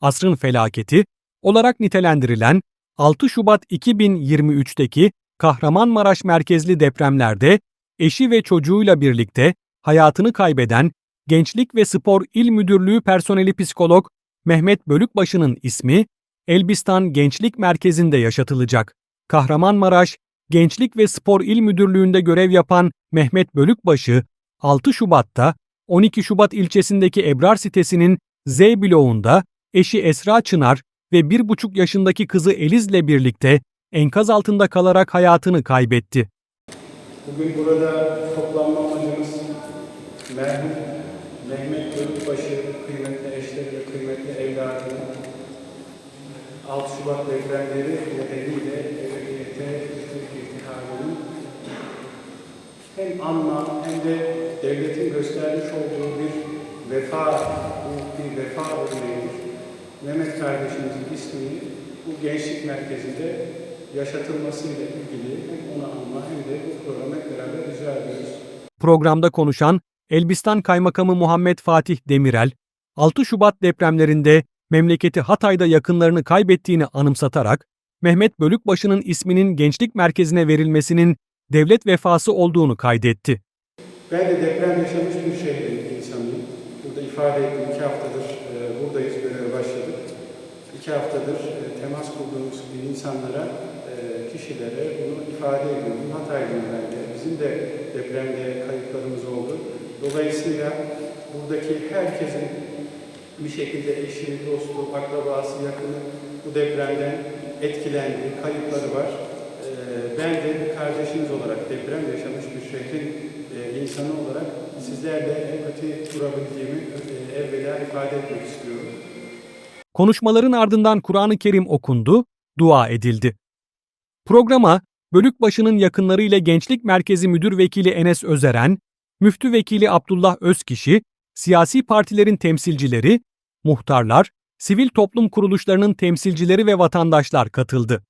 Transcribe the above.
asrın felaketi olarak nitelendirilen 6 Şubat 2023'teki Kahramanmaraş merkezli depremlerde eşi ve çocuğuyla birlikte hayatını kaybeden Gençlik ve Spor İl Müdürlüğü personeli psikolog Mehmet Bölükbaşı'nın ismi Elbistan Gençlik Merkezi'nde yaşatılacak. Kahramanmaraş Gençlik ve Spor İl Müdürlüğü'nde görev yapan Mehmet Bölükbaşı, 6 Şubat'ta 12 Şubat ilçesindeki Ebrar sitesinin Z bloğunda eşi Esra Çınar ve 1,5 yaşındaki kızı Eliz'le birlikte enkaz altında kalarak hayatını kaybetti. Bugün burada toplanma amacımız merhum Mehmet Bölükbaşı kıymetli eşleri ve kıymetli evladının 6 Şubat depremleri nedeniyle emniyete irtihabının hem anma hem de devletin göstermiş olduğu bir vefa, bu bir vefa örneğidir. Mehmet kardeşimizin ismini bu gençlik merkezinde yaşatılmasıyla ilgili hem onu anma hem de bu programı hep beraber rica ediyoruz. Programda konuşan Elbistan Kaymakamı Muhammed Fatih Demirel, 6 Şubat depremlerinde memleketi Hatay'da yakınlarını kaybettiğini anımsatarak, Mehmet Bölükbaşı'nın isminin gençlik merkezine verilmesinin devlet vefası olduğunu kaydetti. Ben de deprem yaşamış bir şehrin insanıyım. Burada ifade ettim. iki haftadır e, başladık. İki haftadır e, temas kurduğumuz insanlara, e, kişilere bunu ifade ediyorum. Hataylıyım ben. Bizim de depremde kayıplarımız oldu. Dolayısıyla buradaki herkesin bir şekilde eşi, dostu, akrabası, yakını bu depremden etkilendi, kayıpları var. E, ben de bir kardeşiniz olarak deprem yaşamış bir şehrin insanı olarak sizlerle empati kurabildiğimi evvela ifade etmek istiyorum. Konuşmaların ardından Kur'an-ı Kerim okundu, dua edildi. Programa Bölükbaşı'nın yakınları ile Gençlik Merkezi Müdür Vekili Enes Özeren, Müftü Vekili Abdullah Özkişi, siyasi partilerin temsilcileri, muhtarlar, sivil toplum kuruluşlarının temsilcileri ve vatandaşlar katıldı.